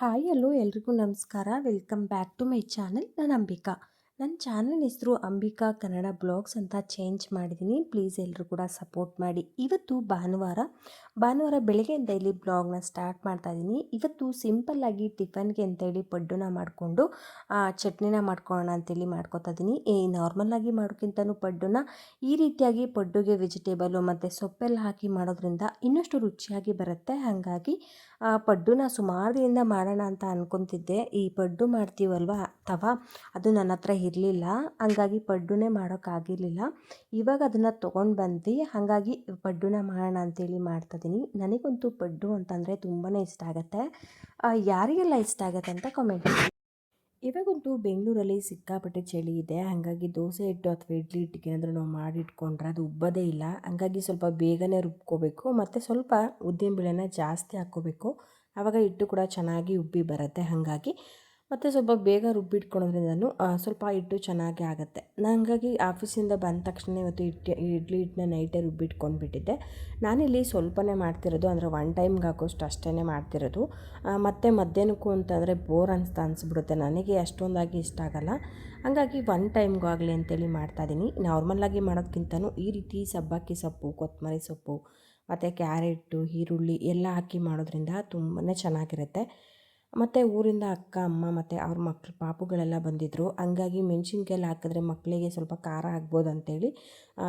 Hi hello ಎಲ್ರಿಗೂ ನಮಸ್ಕಾರ. Welcome back to my channel. ನಾನು ಅಂಬಿಕಾ. ನನ್ನ ಚಾನಲ್ ಹೆಸರು ಅಂಬಿಕಾ ಕನ್ನಡ ಬ್ಲಾಗ್ಸ್ ಅಂತ ಚೇಂಜ್ ಮಾಡಿದ್ದೀನಿ ಪ್ಲೀಸ್ ಎಲ್ಲರೂ ಕೂಡ ಸಪೋರ್ಟ್ ಮಾಡಿ. ಇವತ್ತು ಭಾನುವಾರ ಭಾನುವಾರ ಬೆಳಗ್ಗೆಯಿಂದ ಇಲ್ಲಿ ಬ್ಲಾಗ್ನ ಸ್ಟಾರ್ಟ್ ಮಾಡ್ತಾ ಇದ್ದೀನಿ ಇವತ್ತು ಸಿಂಪಲ್ಲಾಗಿ ಟಿಫನ್ಗೆ ಅಂತೇಳಿ ಪಡ್ಡುನ ಮಾಡಿಕೊಂಡು ಚಟ್ನಿನ ಮಾಡ್ಕೊಳ್ಳೋಣ ಅಂತೇಳಿ ಮಾಡ್ಕೊತಾ ಇದ್ದೀನಿ ಈ ನಾರ್ಮಲ್ಲಾಗಿ ಮಾಡೋಕ್ಕಿಂತನೂ ಪಡ್ಡುನ ಈ ರೀತಿಯಾಗಿ ಪಡ್ಡುಗೆ ವೆಜಿಟೇಬಲು ಮತ್ತು ಸೊಪ್ಪೆಲ್ಲ ಹಾಕಿ ಮಾಡೋದ್ರಿಂದ ಇನ್ನಷ್ಟು ರುಚಿಯಾಗಿ ಬರುತ್ತೆ. ಹಾಗಾಗಿ ಪಡ್ಡುನ ಸುಮಾರು ದಿನದಿಂದ ಮಾಡೋಣ ಅಂತ ಅಂದ್ಕೊತಿದ್ದೆ ಈ ಪಡ್ಡು ಮಾಡ್ತೀವಲ್ವ? ತವಾ ಅದು ನನ್ನ ಹತ್ರ ಇರಲಿಲ್ಲ, ಹಂಗಾಗಿ ಪಡ್ಡುನೇ ಮಾಡೋಕ್ಕಾಗಿರಲಿಲ್ಲ ಇವಾಗ ಅದನ್ನು ತೊಗೊಂಡು ಬಂದು ಹಾಗಾಗಿ ಪಡ್ಡುನ ಮಾಡೋಣ ಅಂತೇಳಿ ಮಾಡ್ತಾಯಿದ್ದೀನಿ ನನಗಂತೂ ಪಡ್ಡು ಅಂತಂದರೆ ತುಂಬಾ ಇಷ್ಟ ಆಗುತ್ತೆ. ಯಾರಿಗೆಲ್ಲ ಇಷ್ಟ ಆಗುತ್ತೆ ಅಂತ ಕಾಮೆಂಟ್ ಮಾಡಿ ಇವಾಗಂತೂ ಬೆಂಗಳೂರಲ್ಲಿ ಸಿಕ್ಕಾಪಟ್ಟೆ ಚಳಿ ಇದೆ. ಹಾಗಾಗಿ ದೋಸೆ ಹಿಟ್ಟು ಅಥವಾ ಇಡ್ಲಿ ಹಿಟ್ಟಿಗೆ ಏನಾದರೂ ನಾವು ಮಾಡಿಟ್ಕೊಂಡ್ರೆ ಅದು ಉಬ್ಬದೇ ಇಲ್ಲ. ಹಾಗಾಗಿ ಸ್ವಲ್ಪ ಬೇಗನೆ ರುಬ್ಕೋಬೇಕು. ಮತ್ತು ಸ್ವಲ್ಪ ಉದ್ದಿನ ಬೇಳೆನ ಜಾಸ್ತಿ ಹಾಕ್ಕೋಬೇಕು. ಆವಾಗ ಹಿಟ್ಟು ಕೂಡ ಚೆನ್ನಾಗಿ ಉಬ್ಬಿ ಬರುತ್ತೆ. ಹಾಗಾಗಿ ಮತ್ತು ಸ್ವಲ್ಪ ಬೇಗ ರುಬ್ಬಿಟ್ಕೊಳೋದ್ರಿಂದನೂ ಸ್ವಲ್ಪ ಹಿಟ್ಟು ಚೆನ್ನಾಗಿ ಆಗುತ್ತೆ. ಹಂಗಾಗಿ ಆಫೀಸಿಂದ ಬಂದ ತಕ್ಷಣ ಇವತ್ತು ಹಿಟ್ಟು, ಇಡ್ಲಿ ಹಿಟ್ಟನ್ನ ನೈಟೇ ರುಬ್ಬಿಟ್ಕೊಂಡ್ಬಿಟ್ಟಿದ್ದೆ. ನಾನಿಲ್ಲಿ ಸ್ವಲ್ಪನೇ ಮಾಡ್ತಿರೋದು, ಅಂದರೆ ಒನ್ ಟೈಮ್ಗೆ ಹಾಕೋಷ್ಟು ಅಷ್ಟೇ ಮಾಡ್ತಿರೋದು. ಮತ್ತು ಮಧ್ಯಾಹ್ನಕ್ಕೂ ಅಂತಂದರೆ ಬೋರ್ ಅನಿಸ್ತಾ ಅನಿಸ್ಬಿಡುತ್ತೆ ನನಗೆ, ಅಷ್ಟೊಂದಾಗಿ ಇಷ್ಟ ಆಗಲ್ಲ. ಹಾಗಾಗಿ ಒನ್ ಟೈಮ್ಗೂ ಆಗಲಿ ಅಂತೇಳಿ ಮಾಡ್ತಾಯಿದ್ದೀನಿ ನಾರ್ಮಲ್ಲಾಗಿ ಮಾಡೋದಕ್ಕಿಂತನೂ ಈ ರೀತಿ ಸಬ್ಬಕ್ಕಿ ಸೊಪ್ಪು ಕೊತ್ತಂಬರಿ ಸೊಪ್ಪು, ಮತ್ತು ಕ್ಯಾರೆಟು ಈರುಳ್ಳಿ ಎಲ್ಲ ಹಾಕಿ ಮಾಡೋದ್ರಿಂದ ತುಂಬಾ ಚೆನ್ನಾಗಿರುತ್ತೆ. ಮತ್ತು ಊರಿಂದ ಅಕ್ಕ, ಅಮ್ಮ ಮತ್ತು ಅವ್ರ ಮಕ್ಳು, ಪಾಪುಗಳೆಲ್ಲ ಬಂದಿದ್ದರು ಹಂಗಾಗಿ ಮೆಣಸಿನ್ಕಾಯಲ್ಲಿ ಹಾಕಿದ್ರೆ ಮಕ್ಕಳಿಗೆ ಸ್ವಲ್ಪ ಖಾರ ಆಗ್ಬೋದು ಅಂತೇಳಿ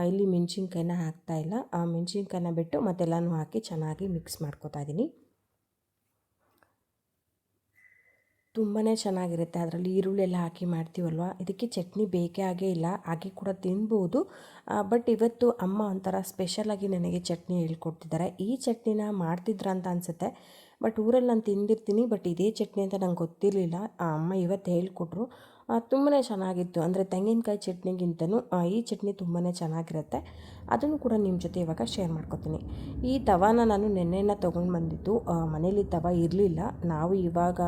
ಇಲ್ಲಿ ಮೆಣ್ಸಿನ್ಕಾಯಿನ ಹಾಕ್ತಾಯಿಲ್ಲ ಆ ಮೆಣ್ಸಿನ್ಕಾಯಿನ ಬಿಟ್ಟು ಮತ್ತೆಲ್ಲನೂ ಹಾಕಿ ಚೆನ್ನಾಗಿ ಮಿಕ್ಸ್ ಮಾಡ್ಕೊತಾ ಇದ್ದೀನಿ ತುಂಬಾ ಚೆನ್ನಾಗಿರುತ್ತೆ. ಅದರಲ್ಲಿ ಈರುಳ್ಳಿ ಎಲ್ಲ ಹಾಕಿ ಮಾಡ್ತೀವಲ್ವ? ಇದಕ್ಕೆ ಚಟ್ನಿ ಬೇಕೇ ಆಗೇ ಇಲ್ಲ. ಹಾಗೆ ಕೂಡ ತಿನ್ಬೋದು. ಬಟ್ ಇವತ್ತು ಅಮ್ಮ ಒಂಥರ ಸ್ಪೆಷಲಾಗಿ ನನಗೆ ಚಟ್ನಿ ಹೇಳ್ಕೊಡ್ತಿದ್ದಾರೆ. ಈ ಚಟ್ನಿನ ಮಾಡ್ತಿದ್ರ ಅಂತ ಅನಿಸುತ್ತೆ. ಬಟ್ ಊರಲ್ಲಿ ನಾನು ತಿಂದಿರ್ತೀನಿ, ಬಟ್ ಇದೇ ಚಟ್ನಿ ಅಂತ ನಂಗೆ ಗೊತ್ತಿರಲಿಲ್ಲ. ಆ ಅಮ್ಮ ಇವತ್ತು ಹೇಳಿಕೊಟ್ರು. ತುಂಬಾ ಚೆನ್ನಾಗಿತ್ತು. ಅಂದರೆ ತೆಂಗಿನಕಾಯಿ ಚಟ್ನಿಗಿಂತನೂ ಈ ಚಟ್ನಿ ತುಂಬಾ ಚೆನ್ನಾಗಿರುತ್ತೆ. ಅದನ್ನು ಕೂಡ ನಿಮ್ಮ ಜೊತೆ ಇವಾಗ ಶೇರ್ ಮಾಡ್ಕೊತೀನಿ. ಈ ತವಾನ ನಾನು ನೆನ್ನೆನ ತೊಗೊಂಡು ಬಂದಿದ್ದು ಮನೇಲಿ ತವ ಇರಲಿಲ್ಲ. ನಾವು ಇವಾಗ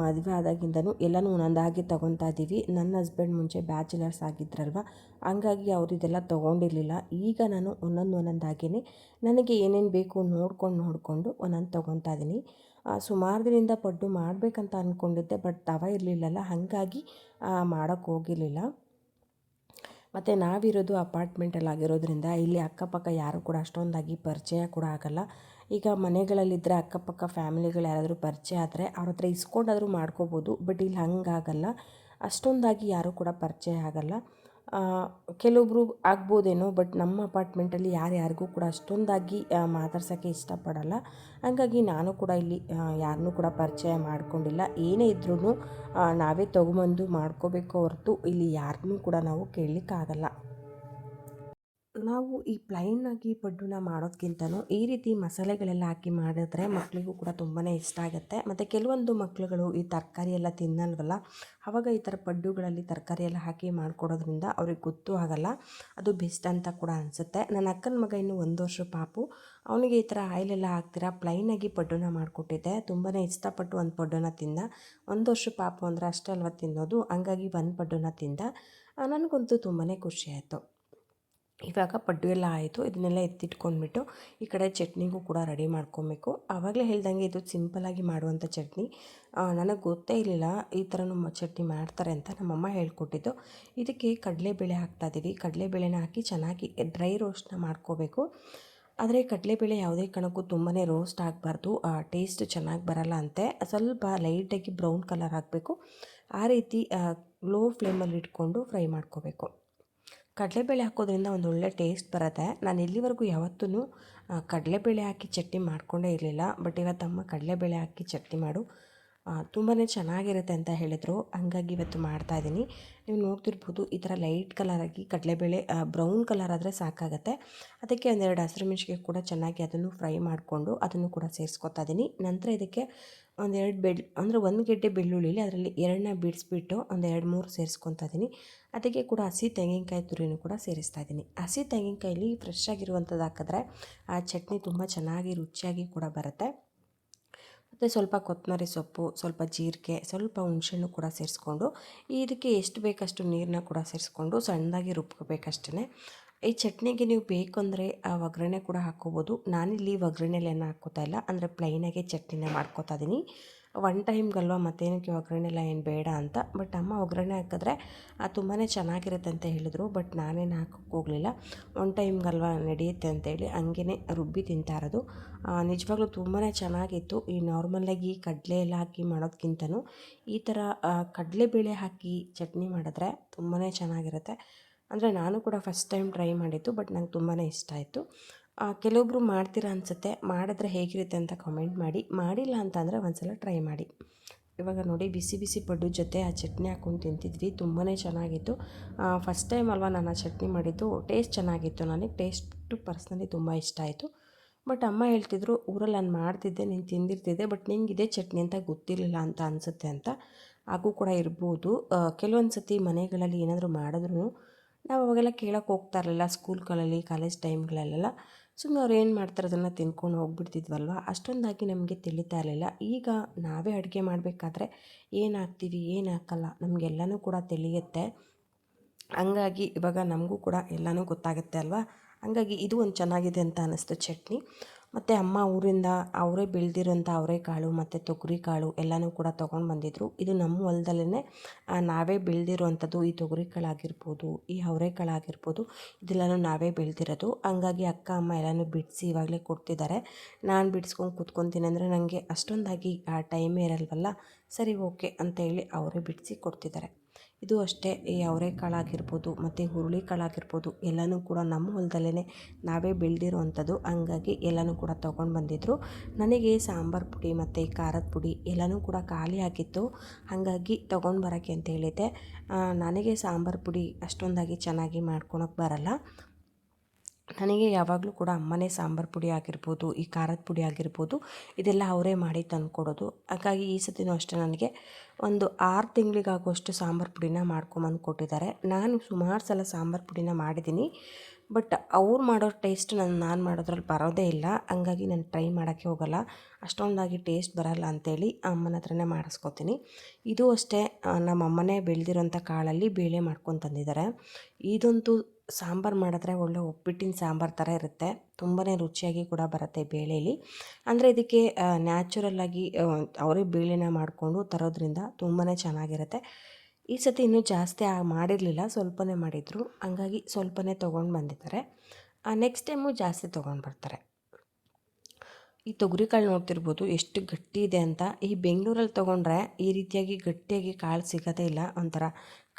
ಮದುವೆ ಆದಾಗಿಂದನೂ ಎಲ್ಲನೂ ಒಂದೊಂದಾಗಿ ತೊಗೊತಾ ಇದ್ದೀವಿ. ನನ್ನ ಹಸ್ಬೆಂಡ್ ಮುಂಚೆ ಬ್ಯಾಚುಲರ್ಸ್ ಆಗಿದ್ರಲ್ವ? ಹಂಗಾಗಿ ಅವರು ಇದೆಲ್ಲ ತೊಗೊಂಡಿರಲಿಲ್ಲ. ಈಗ ನಾನು ಒಂದೊಂದು ಒಂದೊಂದಾಗಿಯೇ ನನಗೆ ಏನೇನು ಬೇಕು ನೋಡ್ಕೊಂಡು ನೋಡಿಕೊಂಡು ಒಂದೊಂದು ತೊಗೊತಾ ಇದ್ದೀನಿ. ಸುಮಾರು ದಿನದಿಂದ ಪಡ್ಡು ಮಾಡಬೇಕಂತ ಅಂದ್ಕೊಂಡಿದ್ದೆ ಬಟ್ ತವ ಇರಲಿಲ್ಲಲ್ಲ. ಹಾಗಾಗಿ ಮಾಡೋಕ್ಕೆ ಹೋಗಿರಲಿಲ್ಲ. ಮತ್ತು ನಾವಿರೋದು ಅಪಾರ್ಟ್ಮೆಂಟಲ್ಲಿ ಆಗಿರೋದ್ರಿಂದ ಇಲ್ಲಿ ಅಕ್ಕಪಕ್ಕ ಯಾರು ಕೂಡ ಅಷ್ಟೊಂದಾಗಿ ಪರಿಚಯ ಕೂಡ ಆಗಲ್ಲ. ಈಗ ಮನೆಗಳಲ್ಲಿದ್ದರೆ ಅಕ್ಕಪಕ್ಕ ಫ್ಯಾಮಿಲಿಗಳು ಯಾರಾದರೂ ಪರಿಚಯ ಆದರೆ ಅವ್ರ ಹತ್ರ ಇಸ್ಕೊಂಡಾದರೂ ಮಾಡ್ಕೋಬೋದು, ಬಟ್ ಇಲ್ಲಿ ಹಂಗಾಗಲ್ಲ. ಅಷ್ಟೊಂದಾಗಿ ಯಾರೂ ಕೂಡ ಪರಿಚಯ ಆಗಲ್ಲ. ಕೆಲವೊಬ್ಬರು ಆಗ್ಬೋದೇನೋ, ಬಟ್ ನಮ್ಮ ಅಪಾರ್ಟ್ಮೆಂಟಲ್ಲಿ ಯಾರು ಯಾರಿಗೂ ಕೂಡ ಅಷ್ಟೊಂದಾಗಿ ಮಾತಾಡ್ಸೋಕ್ಕೆ ಇಷ್ಟಪಡಲ್ಲ. ಹಾಗಾಗಿ ನಾನು ಕೂಡ ಇಲ್ಲಿ ಯಾರನ್ನೂ ಕೂಡ ಪರಿಚಯ ಮಾಡ್ಕೊಂಡಿಲ್ಲ. ಏನೇ ಇದ್ರೂ ನಾವೇ ತೊಗೊಂಬಂದು ಮಾಡ್ಕೋಬೇಕು ಹೊರತು ಇಲ್ಲಿ ಯಾರನ್ನೂ ಕೂಡ ನಾವು ಕೇಳಲಿಕ್ಕಾಗಲ್ಲ. ನಾವು ಈ ಪ್ಲೈನಾಗಿ ಪಡ್ಡುನ ಮಾಡೋದಕ್ಕಿಂತನೂ ಈ ರೀತಿ ಮಸಾಲೆಗಳೆಲ್ಲ ಹಾಕಿ ಮಾಡಿದ್ರೆ ಮಕ್ಕಳಿಗೂ ಕೂಡ ತುಂಬಾ ಇಷ್ಟ ಆಗುತ್ತೆ. ಮತ್ತು ಕೆಲವೊಂದು ಮಕ್ಕಳುಗಳು ಈ ತರಕಾರಿ ಎಲ್ಲ ತಿನ್ನಲ್ವಲ್ಲ ಆವಾಗ ಈ ಥರ ಪಡ್ಡುಗಳಲ್ಲಿ ತರಕಾರಿ ಎಲ್ಲ ಹಾಕಿ ಮಾಡಿಕೊಡೋದ್ರಿಂದ ಅವ್ರಿಗೆ ಗೊತ್ತು ಆಗಲ್ಲ, ಅದು ಬೆಸ್ಟ್ ಅಂತ ಕೂಡ ಅನಿಸುತ್ತೆ. ನನ್ನ ಅಕ್ಕನ ಮಗ ಇನ್ನು ಒಂದು ವರ್ಷ ಪಾಪು, ಅವನಿಗೆ ಈ ಥರ ಆಯಿಲೆಲ್ಲ ಹಾಕ್ತೀರಾ? ಪ್ಲೈನಾಗಿ ಪಡ್ಡುನ ಮಾಡಿಕೊಟ್ಟಿದ್ದೆ. ತುಂಬಾ ಇಷ್ಟಪಟ್ಟು ಒಂದು ಪಡ್ಡುನ ತಿಂದ. ಒಂದು ವರ್ಷ ಪಾಪು ಅಂದರೆ ಅಷ್ಟೇ ಅಲ್ವ ತಿನ್ನೋದು, ಹಂಗಾಗಿ ಒಂದು ಪಡ್ಡುನ ತಿಂದ. ನನಗಂತೂ ತುಂಬಾ ಖುಷಿ ಆಯಿತು. ಇವಾಗ ಪಡ್ಡು ಎಲ್ಲ ಆಯಿತು, ಇದನ್ನೆಲ್ಲ ಎತ್ತಿಟ್ಕೊಂಡ್ಬಿಟ್ಟು ಈ ಕಡೆ ಚಟ್ನಿಗೂ ಕೂಡ ರೆಡಿ ಮಾಡ್ಕೊಬೇಕು. ಆವಾಗಲೇ ಹೇಳ್ದಂಗೆ ಇದು ಸಿಂಪಲ್ಲಾಗಿ ಮಾಡುವಂಥ ಚಟ್ನಿ. ನನಗೆ ಗೊತ್ತೇ ಇರಲಿಲ್ಲ ಈ ಥರನೂ ಚಟ್ನಿ ಮಾಡ್ತಾರೆ ಅಂತ ನಮ್ಮಮ್ಮ ಹೇಳ್ಕೊಟ್ಟಿದ್ದು. ಇದಕ್ಕೆ ಕಡಲೆಬೇಳೆ ಹಾಕ್ತಾಯಿದ್ದೀವಿ ಕಡಲೆಬೇಳೆನ ಹಾಕಿ ಚೆನ್ನಾಗಿ ಡ್ರೈ ರೋಸ್ಟ್ನ ಮಾಡ್ಕೋಬೇಕು. ಆದರೆ ಕಡಲೆಬೇಳೆ ಯಾವುದೇ ಕಣಕ್ಕೂ ತುಂಬಾ ರೋಸ್ಟ್ ಆಗಬಾರ್ದು. ಟೇಸ್ಟ್ ಚೆನ್ನಾಗಿ ಬರಲ್ಲ ಅಂತೆ. ಸ್ವಲ್ಪ ಲೈಟಾಗಿ ಬ್ರೌನ್ ಕಲರ್ ಹಾಕಬೇಕು. ಆ ರೀತಿ ಲೋ ಫ್ಲೇಮಲ್ಲಿ ಇಟ್ಕೊಂಡು ಫ್ರೈ ಮಾಡ್ಕೋಬೇಕು. ಕಡಲೆಬೇಳೆ ಹಾಕೋದ್ರಿಂದ ಒಂದು ಒಳ್ಳೆ ಟೇಸ್ಟ್ ಬರುತ್ತೆ. ನಾನು ಇಲ್ಲಿವರೆಗೂ ಯಾವತ್ತೂ ಕಡಲೆಬೇಳೆ ಹಾಕಿ ಚಟ್ನಿ ಮಾಡಿಕೊಂಡೇ ಇರಲಿಲ್ಲ. ಬಟ್ ಇವತ್ತಮ್ಮ ಕಡಲೆಬೇಳೆ ಹಾಕಿ ಚಟ್ನಿ ಮಾಡು. ತುಂಬಾ ಚೆನ್ನಾಗಿರುತ್ತೆ ಅಂತ ಹೇಳಿದರು. ಹಂಗಾಗಿ ಇವತ್ತು ಮಾಡ್ತಾಯಿದ್ದೀನಿ ನೀವು ನೋಡ್ತಿರ್ಬೋದು, ಈ ಥರ ಲೈಟ್ ಕಲರಾಗಿ ಕಡಲೆಬೇಳೆ ಬ್ರೌನ್ ಕಲರ್ ಆದರೆ ಸಾಕಾಗುತ್ತೆ. ಅದಕ್ಕೆ ಒಂದೆರಡು ಹಸಿರು ಮೆಣಸಿಗೆ ಕೂಡ ಚೆನ್ನಾಗಿ ಅದನ್ನು ಫ್ರೈ ಮಾಡಿಕೊಂಡು ಅದನ್ನು ಕೂಡ ಸೇರಿಸ್ಕೊತಾ ಇದ್ದೀನಿ ನಂತರ ಇದಕ್ಕೆ ಒಂದೆರಡು ಬೆಳ್ ಅಂದರೆ ಒಂದು ಗೆಡ್ಡೆ ಬೆಳ್ಳುಳ್ಳಿಲಿ ಅದರಲ್ಲಿ ಎರಡನ್ನ ಬಿಡಿಸ್ಬಿಟ್ಟು ಒಂದು ಮೂರು ಸೇರಿಸ್ಕೊತಾ ಇದ್ದೀನಿ. ಅದಕ್ಕೆ ಕೂಡ ಹಸಿ ತೆಂಗಿನಕಾಯಿ ತುರಿನೂ ಕೂಡ ಸೇರಿಸ್ತಾ ಇದ್ದೀನಿ. ಹಸಿ ತೆಂಗಿನಕಾಯಲ್ಲಿ ಫ್ರೆಶ್ ಆಗಿರುವಂಥದ್ದು ಹಾಕಿದ್ರೆ ಆ ಚಟ್ನಿ ತುಂಬ ಚೆನ್ನಾಗಿ ರುಚಿಯಾಗಿ ಕೂಡ ಬರುತ್ತೆ. ಮತ್ತು ಸ್ವಲ್ಪ ಕೊತ್ತಂಬರಿ ಸೊಪ್ಪು, ಸ್ವಲ್ಪ ಜೀರಿಗೆ, ಸ್ವಲ್ಪ ಹುಣಸೆಹಣ್ಣು ಕೂಡ ಸೇರಿಸ್ಕೊಂಡು, ಇದಕ್ಕೆ ಎಷ್ಟು ಬೇಕಷ್ಟು ನೀರನ್ನ ಕೂಡ ಸೇರಿಸ್ಕೊಂಡು ಸಣ್ಣದಾಗಿ ರುಬ್ಕೋಬೇಕಷ್ಟೇ ಈ ಚಟ್ನಿಗೆ ನೀವು ಬೇಕು ಆ ಒಗ್ಗರಣೆ ಕೂಡ ಹಾಕ್ಕೋಬೋದು. ನಾನಿಲ್ಲಿ ಒಗ್ಗರಣೆಲಿ ಏನು ಹಾಕ್ಕೋತಾ ಇಲ್ಲ. ಅಂದರೆ ಪ್ಲೈನಾಗೆ ಚಟ್ನಿನ ಮಾಡ್ಕೋತಾ ಇದ್ದೀನಿ ಒನ್ ಟೈಮ್ಗಲ್ವ ಮತ್ತೇನಕ್ಕೆ ಒಗ್ಗರಣೆ ಎಲ್ಲ ಏನು ಬೇಡ ಅಂತ. ಬಟ್ ಅಮ್ಮ ಒಗ್ಗರಣೆ ಹಾಕಿದ್ರೆ ತುಂಬಾ ಚೆನ್ನಾಗಿರುತ್ತೆ ಅಂತ ಹೇಳಿದ್ರು. ಬಟ್ ನಾನೇನು ಹಾಕೋಕ್ಕೆ ಹೋಗಲಿಲ್ಲ. ಒನ್ ಟೈಮ್ಗಲ್ವ ನಡೆಯುತ್ತೆ ಅಂತೇಳಿ ಹಂಗೇ ರುಬ್ಬಿ ತಿಂತಾ ಇರೋದು. ನಿಜವಾಗ್ಲೂ ತುಂಬಾ ಚೆನ್ನಾಗಿತ್ತು. ಈ ನಾರ್ಮಲಾಗಿ ಕಡಲೆ ಎಲ್ಲ ಹಾಕಿ ಮಾಡೋದಕ್ಕಿಂತನೂ ಈ ಥರ ಕಡಲೆಬೇಳೆ ಹಾಕಿ ಚಟ್ನಿ ಮಾಡಿದ್ರೆ ತುಂಬಾ ಚೆನ್ನಾಗಿರುತ್ತೆ. ಅಂದರೆ ನಾನು ಕೂಡ ಫಸ್ಟ್ ಟೈಮ್ ಟ್ರೈ ಮಾಡಿದ್ದು, ಬಟ್ ನಂಗೆ ತುಂಬಾ ಇಷ್ಟ ಆಯಿತು. ಕೆಲವೊಬ್ಬರು ಮಾಡ್ತೀರಾ ಅನಿಸುತ್ತೆ, ಮಾಡಿದ್ರೆ ಹೇಗಿರುತ್ತೆ ಅಂತ ಕಮೆಂಟ್ ಮಾಡಿ. ಮಾಡಿಲ್ಲ ಅಂತಂದರೆ ಒಂದ್ಸಲ ಟ್ರೈ ಮಾಡಿ. ಇವಾಗ ನೋಡಿ, ಬಿಸಿ ಬಿಸಿ ಪಡ್ಡು ಜೊತೆ ಆ ಚಟ್ನಿ ಹಾಕ್ಕೊಂಡು ತಿಂತಿದ್ವಿ ತುಂಬಾ ಚೆನ್ನಾಗಿತ್ತು. ಫಸ್ಟ್ ಟೈಮ್ ಅಲ್ವಾ ನಾನು ಆ ಚಟ್ನಿ ಮಾಡಿದ್ದು ಟೇಸ್ಟ್ ಚೆನ್ನಾಗಿತ್ತು. ನನಗೆ ಟೇಸ್ಟು ಪರ್ಸ್ನಲಿ ತುಂಬ ಇಷ್ಟ ಆಯಿತು. ಬಟ್ ಅಮ್ಮ ಹೇಳ್ತಿದ್ರು, ಊರಲ್ಲಿ ನಾನು ಮಾಡ್ತಿದ್ದೆ, ನೀನು ತಿಂದಿರ್ತಿದ್ದೆ, ಬಟ್ ನಿಂಗೆ ಇದೇ ಚಟ್ನಿ ಅಂತ ಗೊತ್ತಿರಲಿಲ್ಲ ಅಂತ ಅನಿಸುತ್ತೆ ಅಂತ. ಹಾಗೂ ಕೂಡ ಇರ್ಬೋದು. ಕೆಲವೊಂದು ಸತಿ ಮನೆಗಳಲ್ಲಿ ಏನಾದರೂ ಮಾಡಿದ್ರು ನಾವು ಅವಾಗೆಲ್ಲ ಕೇಳೋಕೆ ಹೋಗ್ತಾ ಇರಲಿಲ್ಲ ಸ್ಕೂಲ್ಗಳಲ್ಲಿ, ಕಾಲೇಜ್ ಟೈಮ್ಗಳಲ್ಲೆಲ್ಲ. ಸುಮ್ಮನೆ ಅವ್ರು ಏನು ಮಾಡ್ತಾರೆ ಅದನ್ನು ತಿನ್ಕೊಂಡು ಹೋಗ್ಬಿಡ್ತಿದ್ವಲ್ವ? ಅಷ್ಟೊಂದಾಗಿ ನಮಗೆ ತಿಳಿತಾ ಇರಲಿಲ್ಲ. ಈಗ ನಾವೇ ಅಡುಗೆ ಮಾಡಬೇಕಾದ್ರೆ ಏನು ಹಾಕ್ತೀವಿ, ಏನು ಹಾಕಲ್ಲ? ನಮಗೆಲ್ಲನೂ ಕೂಡ ತಿಳಿಯುತ್ತೆ. ಹಂಗಾಗಿ ಇವಾಗ ನಮಗೂ ಕೂಡ ಎಲ್ಲನೂ ಗೊತ್ತಾಗುತ್ತೆ ಅಲ್ವಾ? ಹಂಗಾಗಿ ಇದು ಒಂದು ಚೆನ್ನಾಗಿದೆ ಅಂತ ಅನ್ನಿಸ್ತು ಚಟ್ನಿ. ಮತ್ತು ಅಮ್ಮ ಊರಿಂದ ಅವರೇ ಬೆಳೆದಿರೋಂಥ ಅವರೆಕಾಳು ಮತ್ತು ತೊಗರಿ ಕಾಳು ಎಲ್ಲನೂ ಕೂಡ ತೊಗೊಂಡು ಬಂದಿದ್ದರು ಇದು ನಮ್ಮ ಹೊಲದಲ್ಲೇ ನಾವೇ ಬೆಳೆದಿರುವಂಥದ್ದು ಈ ತೊಗರಿ ಕಾಳು ಆಗಿರ್ಬೋದು ಈ ಅವರೆಕಾಳು ಆಗಿರ್ಬೋದು ಇದೆಲ್ಲನೂ ನಾವೇ ಬೆಳೆದಿರೋದು. ಹಂಗಾಗಿ ಅಕ್ಕ, ಅಮ್ಮ ಎಲ್ಲನೂ ಬಿಡಿಸಿ ಇವಾಗಲೇ ಕೊಡ್ತಿದ್ದಾರೆ. ನಾನು ಬಿಡಿಸ್ಕೊಂಡು ಕೂತ್ಕೊತೀನಿ ಅಂದರೆ ನನಗೆ ಅಷ್ಟೊಂದಾಗಿ ಆ ಟೈಮೇ ಇರಲ್ವಲ್ಲ? ಸರಿ ಓಕೆ ಅಂತ ಹೇಳಿ ಅವರೇ ಬಿಡಿಸಿ ಕೊಡ್ತಿದ್ದಾರೆ. ಇದು ಅಷ್ಟೇ, ಈ ಅವರೆಕಾಳಾಗಿರ್ಬೋದು ಮತ್ತು ಹುರುಳಿಕಾಳಾಗಿರ್ಬೋದು ಎಲ್ಲನೂ ಕೂಡ ನಮ್ಮ ಹೊಲದಲ್ಲೇ ನಾವೇ ಬೆಳೆದಿರುವಂಥದ್ದು ಹಂಗಾಗಿ ಎಲ್ಲನೂ ಕೂಡ ತೊಗೊಂಡು ಬಂದಿದ್ದರು ನನಗೆ ಸಾಂಬಾರು ಪುಡಿ ಮತ್ತು ಖಾರದ ಪುಡಿ ಎಲ್ಲನೂ ಕೂಡ ಖಾಲಿ ಆಗಿತ್ತು. ಹಾಗಾಗಿ ತೊಗೊಂಡು ಬರೋಕ್ಕೆ ಅಂತ ಹೇಳಿದ್ದೆ. ನನಗೆ ಸಾಂಬಾರು ಪುಡಿ ಅಷ್ಟೊಂದಾಗಿ ಚೆನ್ನಾಗಿ ಮಾಡ್ಕೊಳಕ್ಕೆ ಬರಲ್ಲ. ನನಗೆ ಯಾವಾಗಲೂ ಕೂಡ ಅಮ್ಮನೇ ಸಾಂಬಾರು ಪುಡಿ ಆಗಿರ್ಬೋದು, ಈ ಖಾರದ ಪುಡಿ ಆಗಿರ್ಬೋದು, ಇದೆಲ್ಲ ಅವರೇ ಮಾಡಿ ತಂದುಕೊಡೋದು. ಹಾಗಾಗಿ ಈ ಸತಿನೂ ಅಷ್ಟೇ ನನಗೆ ಒಂದು ಆರು ತಿಂಗಳಿಗಾಗುವಷ್ಟು ಸಾಂಬಾರು ಪುಡಿನ ಮಾಡ್ಕೊಂಬಂದು ಕೊಟ್ಟಿದ್ದಾರೆ. ನಾನು ಸುಮಾರು ಸಲ ಸಾಂಬಾರು ಪುಡಿನ ಮಾಡಿದ್ದೀನಿ. ಬಟ್ ಅವ್ರು ಮಾಡೋ ಟೇಸ್ಟ್ ನಾನು ನಾನು ಮಾಡೋದ್ರಲ್ಲಿ ಬರೋದೇ ಇಲ್ಲ. ಹಂಗಾಗಿ ನಾನು ಟ್ರೈ ಮಾಡೋಕ್ಕೆ ಹೋಗಲ್ಲ. ಅಷ್ಟೊಂದಾಗಿ ಟೇಸ್ಟ್ ಬರಲ್ಲ ಅಂಥೇಳಿ ಅಮ್ಮನ ಹತ್ರನೇ ಮಾಡಿಸ್ಕೊತೀನಿ. ಇದು ಅಷ್ಟೇ ನಮ್ಮ ಅಮ್ಮನೇ ಬೆಳೆದಿರೋಂಥ ಕಾಳಲ್ಲಿ ಬೇಳೆ ಮಾಡ್ಕೊಂಡು ತಂದಿದ್ದಾರೆ. ಇದಂತೂ ಸಾಂಬಾರು ಮಾಡಿದ್ರೆ ಒಳ್ಳೆ ಉಪ್ಪಿಟ್ಟಿನ ಸಾಂಬಾರು ಥರ ಇರುತ್ತೆ. ತುಂಬಾ ರುಚಿಯಾಗಿ ಕೂಡ ಬರುತ್ತೆ ಬೇಳೆಯಲ್ಲಿ ಅಂದರೆ ಇದಕ್ಕೆ ನ್ಯಾಚುರಲ್ಲಾಗಿ ಅವರೇ ಬೇಳೆನ ಮಾಡಿಕೊಂಡು ತರೋದ್ರಿಂದ ತುಂಬಾ ಚೆನ್ನಾಗಿರುತ್ತೆ. ಈ ಸತಿ ಇನ್ನೂ ಜಾಸ್ತಿ ಮಾಡಿರಲಿಲ್ಲ, ಸ್ವಲ್ಪನೇ ಮಾಡಿದರು. ಹಂಗಾಗಿ ಸ್ವಲ್ಪನೇ ತೊಗೊಂಡು ಬಂದಿದ್ದಾರೆ. ನೆಕ್ಸ್ಟ್ ಟೈಮು ಜಾಸ್ತಿ ತೊಗೊಂಡು ಬರ್ತಾರೆ. ಈ ತೊಗರಿ ಕಾಳು ನೋಡ್ತಿರ್ಬೋದು ಎಷ್ಟು ಗಟ್ಟಿ ಇದೆ ಅಂತ. ಈ ಬೆಂಗಳೂರಲ್ಲಿ ತೊಗೊಂಡ್ರೆ ಈ ರೀತಿಯಾಗಿ ಗಟ್ಟಿಯಾಗಿ ಕಾಳು ಸಿಗೋದೇ ಇಲ್ಲ, ಒಂಥರ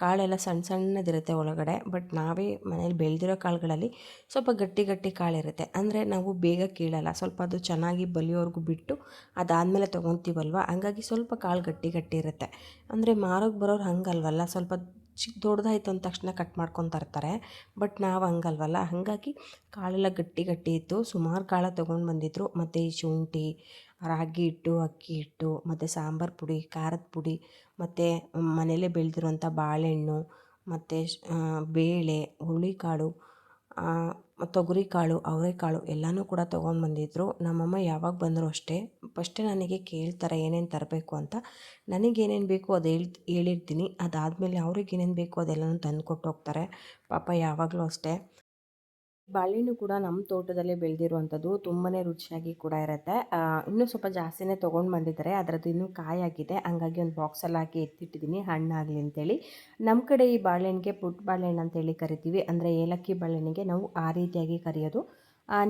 ಕಾಳೆಲ್ಲ ಸಣ್ಣ ಸಣ್ಣದಿರುತ್ತೆ ಒಳಗಡೆ. ಬಟ್ ನಾವೇ ಮನೇಲಿ ಬೆಳೆದಿರೋ ಕಾಳುಗಳಲ್ಲಿ ಸ್ವಲ್ಪ ಗಟ್ಟಿ ಗಟ್ಟಿ ಕಾಳಿರುತ್ತೆ ಅಂದರೆ ನಾವು ಬೇಗ ಕೀಳಲ್ಲ, ಸ್ವಲ್ಪ ಅದು ಚೆನ್ನಾಗಿ ಬಲಿಯೋವರೆಗೂ ಬಿಟ್ಟು ಅದಾದಮೇಲೆ ತೊಗೊತೀವಲ್ವ? ಹಂಗಾಗಿ ಸ್ವಲ್ಪ ಕಾಳು ಗಟ್ಟಿ ಗಟ್ಟಿ ಇರುತ್ತೆ. ಅಂದರೆ ಮಾರೋಕ್ಕೆ ಬರೋರು ಹಂಗಲ್ವಲ್ಲ, ಸ್ವಲ್ಪ ಚಿಕ್ಕ ದೊಡ್ಡದಾಯ್ತು ಅಂದ ತಕ್ಷಣ ಕಟ್ ಮಾಡ್ಕೊಂಡು ತರ್ತಾರೆ. ಬಟ್ ನಾವು ಹಂಗಲ್ವಲ್ಲ? ಹಾಗಾಗಿ ಕಾಳೆಲ್ಲ ಗಟ್ಟಿ ಗಟ್ಟಿ ಇತ್ತು. ಸುಮಾರು ಕಾಳು ತೊಗೊಂಡು ಬಂದಿದ್ರು. ಮತ್ತು ಈ ಶುಂಠಿ, ರಾಗಿ ಹಿಟ್ಟು, ಅಕ್ಕಿ ಹಿಟ್ಟು, ಮತ್ತು ಸಾಂಬಾರು ಪುಡಿ, ಖಾರದ ಪುಡಿ, ಮತ್ತು ಮನೆಯಲ್ಲೇ ಬೆಳೆದಿರುವಂಥ ಬಾಳೆಹಣ್ಣು, ಮತ್ತು ಬೇಳೆ, ಹುರುಳಿಕಾಳು ತೊಗರಿಕಾಳು, ಅವರೆಕಾಳು ಎಲ್ಲನೂ ಕೂಡ ತೊಗೊಂಡು ಬಂದಿದ್ದರು ನಮ್ಮಮ್ಮ ಯಾವಾಗ ಬಂದರೂ ಅಷ್ಟೇ, ಫಸ್ಟೇ ನನಗೆ ಕೇಳ್ತಾರೆ ಏನೇನು ತರಬೇಕು ಅಂತ. ನನಗೇನೇನು ಬೇಕು ಅದು ಹೇಳ್, ಹೇಳಿರ್ತೀನಿ. ಅದಾದಮೇಲೆ ಅವ್ರಿಗೆ ಏನೇನು ಬೇಕು ಅದೆಲ್ಲನೂ ತಂದು ಕೊಟ್ಟು ಹೋಗ್ತಾರೆ. ಪಾಪ ಯಾವಾಗಲೂ ಅಷ್ಟೇ. ಬಾಳೆಹಣ್ಣು ಕೂಡ ನಮ್ಮ ತೋಟದಲ್ಲೇ ಬೆಳೆದಿರುವಂಥದ್ದು ತುಂಬಾ ರುಚಿಯಾಗಿ ಕೂಡ ಇರುತ್ತೆ. ಇನ್ನೂ ಸ್ವಲ್ಪ ಜಾಸ್ತಿನೇ ತೊಗೊಂಡು ಬಂದಿದ್ದಾರೆ. ಅದರದ್ದು ಇನ್ನೂ ಕಾಯಾಗಿದೆ. ಹಂಗಾಗಿ ಒಂದು ಬಾಕ್ಸಲ್ಲಿ ಹಾಕಿ ಎತ್ತಿಟ್ಟಿದ್ದೀನಿ ಹಣ್ಣಾಗಲಿ ಅಂತೇಳಿ. ನಮ್ಮ ಕಡೆ ಈ ಬಾಳೆಹಣ್ಣಿಗೆ ಪುಟ್ಟ ಬಾಳೆಹಣ್ಣು ಅಂತೇಳಿ ಕರಿತೀವಿ. ಅಂದರೆ ಏಲಕ್ಕಿ ಬಾಳೆಹಣ್ಣಿಗೆ ನಾವು ಆ ರೀತಿಯಾಗಿ ಕರೆಯೋದು.